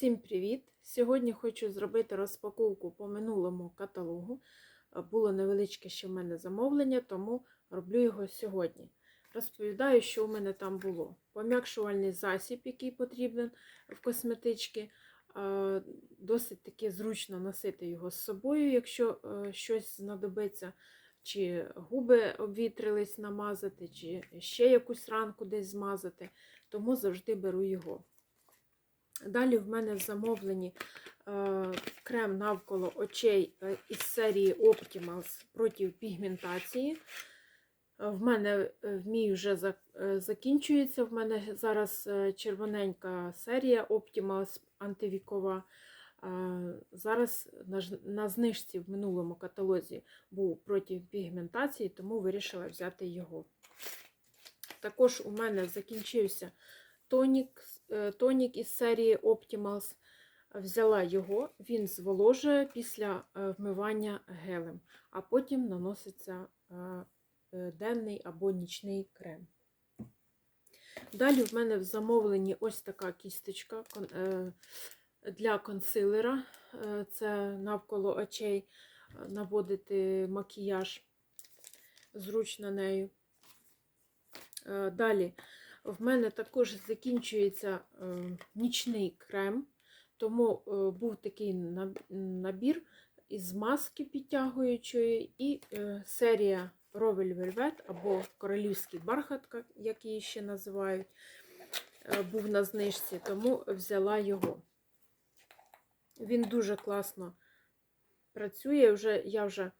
Всім привіт! Сьогодні хочу зробити розпаковку по минулому каталогу. Е, Було невеличке ще в мене замовлення, тому роблю його сьогодні. Розповідаю, що у мене там було. Пом'якшувальний засіб, який потрібен в косметичці. Е, Досить таки зручно носити його з собою, якщо е, щось знадобиться, чи губи обвітрились намазати, чи ще якусь ранку десь змазати, тому завжди беру його. Далі в мене в замовленні е, крем навколо очей е, із серії Optimals проти пігментації. Е, В мене в мій вже за- закінчується. В мене зараз червоненька серія Optimals антивікова. Зараз на, знижці в минулому каталозі був проти пігментації, тому вирішила взяти його. Також у мене закінчився тонік, тонік із серії Optimals. Взяла його, він зволожує після е, вмивання гелем, а потім наноситься е, е, денний або нічний крем. Далі в мене в замовленні ось така кісточка е, для консилера. Е, Це навколо очей е, наводити макіяж зручно нею. Е, Далі в мене також закінчується е, нічний крем, тому е, був такий набір із маски підтягуючої і е, серія Rovell Velvet або королівський бархат, як її ще називають, був на знижці, тому взяла його. Він дуже класно працює. Вже, я вже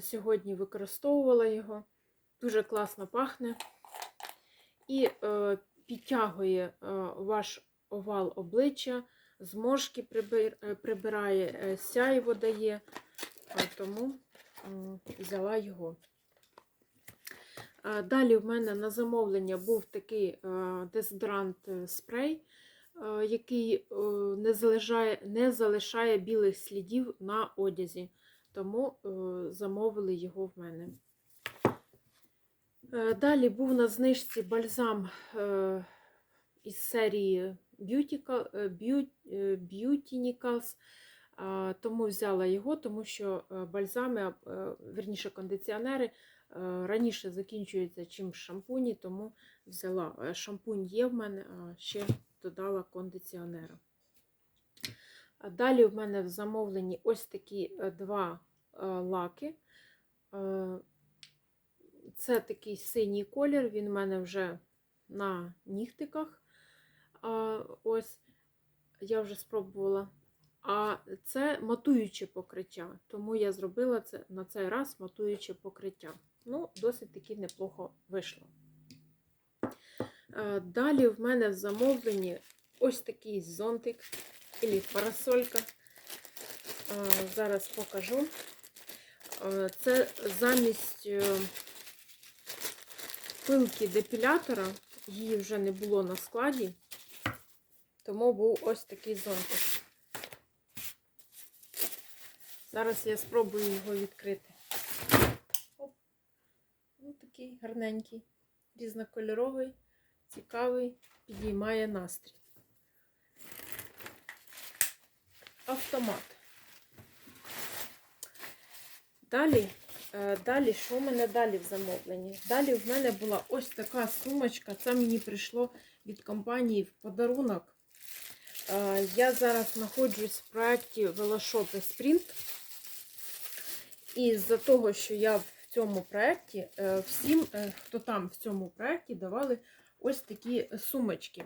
сьогодні використовувала його. Дуже класно пахне і е, підтягує е, ваш овал обличчя, зморшки прибир, е, прибирає, е, сяйво дає, а тому м, взяла його. Е, Далі в мене на замовлення був такий е, дезодорант е, спрей, е, який е, не залишає, не залишає білих слідів на одязі, тому е, замовили його в мене. Е, Далі був на знижці бальзам е, із серії Beautica- е, тому взяла його, тому що бальзами, верніше кондиціонери, раніше закінчуються, чим шампуні, тому взяла. Шампунь є в мене, а ще додала кондиціонера. Далі в мене в замовленні ось такі два лаки. Це такий синій колір, він у мене вже на нігтиках. А, ось я вже спробувала. А це матуюче покриття, тому я зробила це на цей раз матуюче покриття. Ну, досить таки неплохо вийшло. Е, Далі в мене в замовленні ось такий зонтик або парасолька. Е, Зараз покажу. Е, Це замість пилки депілятора, її вже не було на складі, тому був ось такий зонтик. Зараз я спробую його відкрити. Оп. Ну, такий гарненький, різнокольоровий, цікавий, підіймає настрій. Автомат. Далі, далі, що в мене далі в замовленні? Далі в мене була ось така сумочка. Це мені прийшло від компанії в подарунок. Е, Я зараз знаходжусь в проєкті Велошопи Sprint. І з-за того, що я в цьому проєкті, е, всім, е, хто там в цьому проєкті, давали ось такі сумочки.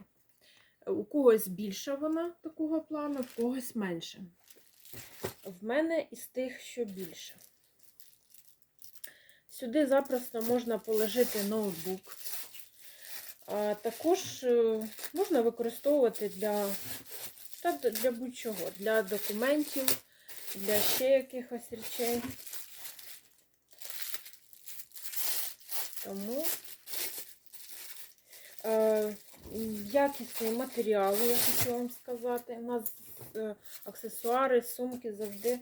Е, У когось більша вона такого плану, в когось менше. В мене із тих, що більше. Сюди запросто можна положити ноутбук. А також е, можна використовувати для, для будь-чого, для документів, для ще якихось речей. Тому е, якісний матеріал, я хочу вам сказати. У нас е, аксесуари, сумки завжди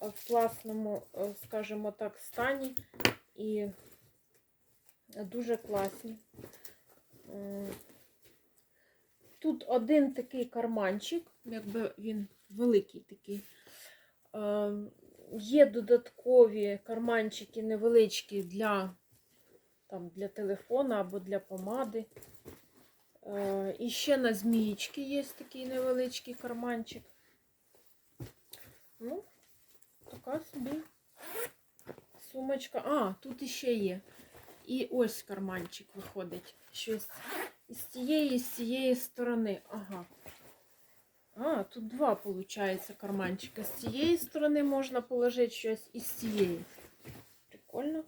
в класному, е, скажімо так, стані і дуже класні. Тут один такий карманчик, якби він великий такий. Е, Є додаткові карманчики невеличкі для, там, для телефона або для помади. Е, І ще на змієчки є такий невеличкий карманчик. Ну, така собі сумочка. А, тут іще є. І ось карманчик виходить. Щось із цієї, з цієї сторони. Ага. А, тут два, виходить, карманчика. З цієї сторони можна положити щось і з цієї. Прикольно.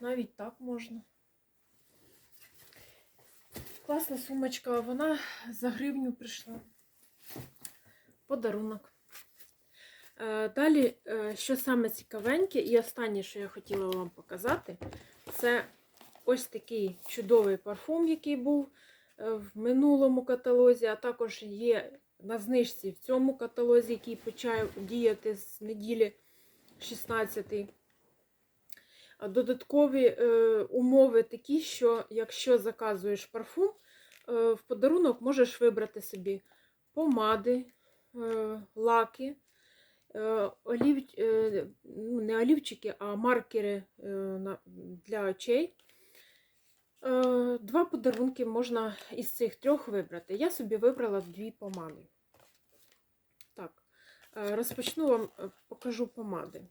Навіть так можна. Класна сумочка, вона за гривню прийшла. Подарунок. Е, Далі, е, що саме цікавеньке, і останнє, що я хотіла вам показати, це ось такий чудовий парфум, який був е, в минулому каталозі, а також є на знижці в цьому каталозі, який почав діяти з неділі 16. А Додаткові умови такі, що якщо заказуєш парфум, в подарунок можеш вибрати собі помади, лаки, олів, е, ну, не олівчики, а маркери е, для очей. Е, Два подарунки можна із цих трьох вибрати. Я собі вибрала дві помади. Так, е, розпочну вам, е, покажу помади.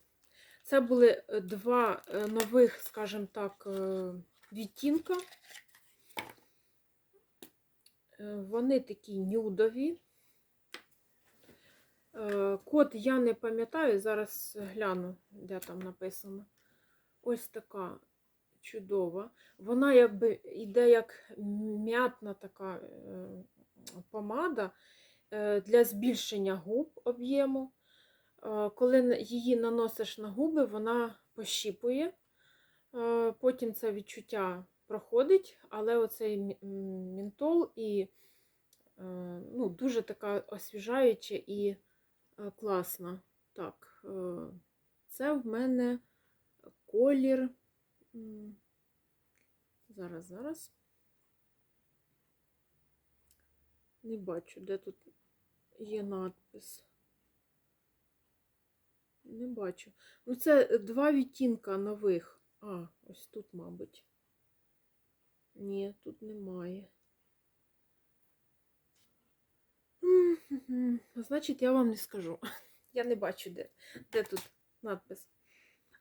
Це були е, два е, нових, скажімо так, е, відтінка. Е, Вони такі нюдові. Е, Код я не пам'ятаю, зараз гляну, де там написано. Ось така чудова. Вона якби йде як м'ятна така е, помада е, для збільшення губ об'єму. Коли її наносиш на губи, вона пощіпує. Потім це відчуття проходить, але оцей мі- м, ментол і ну, дуже така освіжаюча і класна. Так, е, це в мене колір. Зараз, зараз. Не бачу, де тут є надпис. Не бачу. Ну, це два відтінка нових. А, ось тут, мабуть. Ні, тут немає. Значить, я вам не скажу. Я не бачу, де, де тут надпис.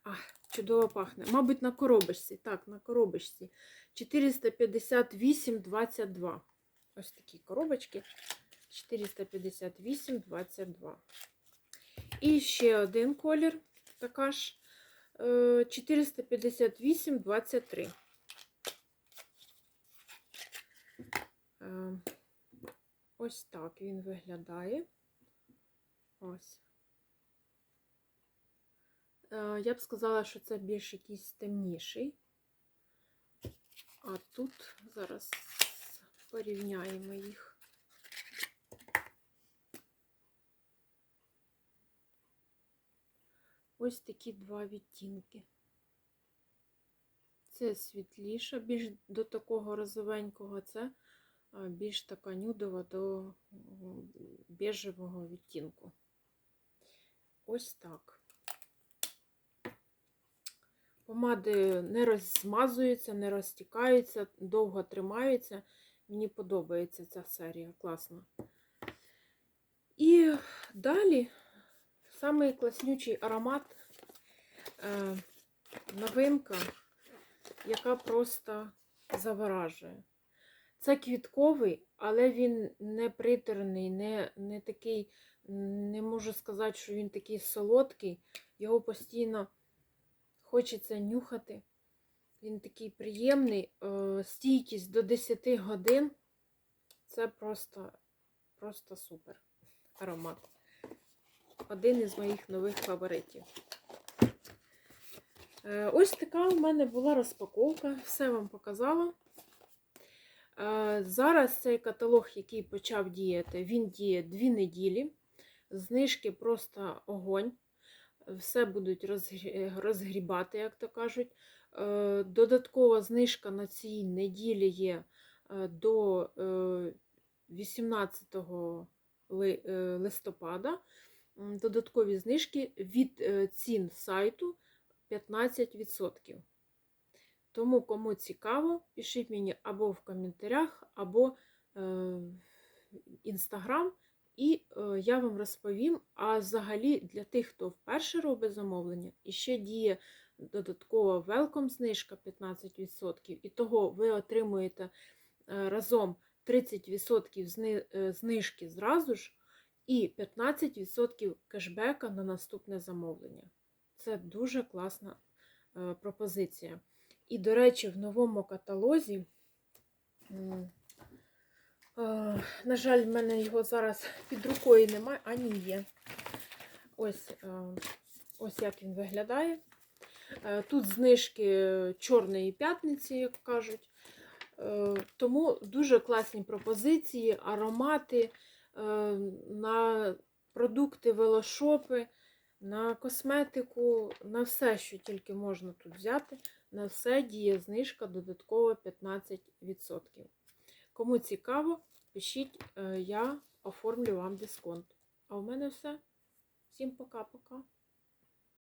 А, чудово пахне. Мабуть, на коробочці. Так, на коробочці. 458,22. Ось такі коробочки. 458,22. І ще один колір, така ж е, 458,23. Ось так він виглядає. Ось. Е, Я б сказала, що це більш якийсь темніший. А тут зараз порівняємо їх. Ось такі два відтінки. Це світліша, більш до такого розовенького, це більш така нюдова до м, бежевого відтінку. Ось так. Помади не розмазуються, не розтікаються, довго тримаються. Мені подобається ця серія, класна. І далі самий класнючий аромат, е, новинка, яка просто заворажує. Це квітковий, але він не приторний, не, не такий, не можу сказати, що він такий солодкий. Його постійно хочеться нюхати. Він такий приємний. Е, Стійкість до 10 годин. Це просто, просто супер аромат. Один із моїх нових фаворитів. Е, Ось така у мене була розпаковка. Все вам показала. Е, Зараз цей каталог, який почав діяти, він діє 2 неділі. Знижки просто огонь. Все будуть розгрібати, як то кажуть. Е, Додаткова знижка на цій неділі є е, до е, 18 е, листопада додаткові знижки від цін сайту 15%. Тому, кому цікаво, пишіть мені або в коментарях, або е, в інстаграм, і е, я вам розповім. А взагалі для тих, хто вперше робить замовлення, і ще діє додаткова welcome знижка 15%, і того ви отримуєте е, разом 30% е, знижки зразу ж, і 15% кешбека на наступне замовлення. Це дуже класна пропозиція. І, до речі, в новому каталозі, на жаль, в мене його зараз під рукою немає, а ні є. Ось, ось як він виглядає. Е, Тут знижки Чорної п'ятниці, як кажуть. Е, Тому дуже класні пропозиції, аромати е, на продукти велошопи, на косметику, на все, що тільки можна тут взяти. На все діє знижка додатково 15%. Кому цікаво, пишіть, е, я оформлю вам дисконт. А у мене все. Всім пока-пока.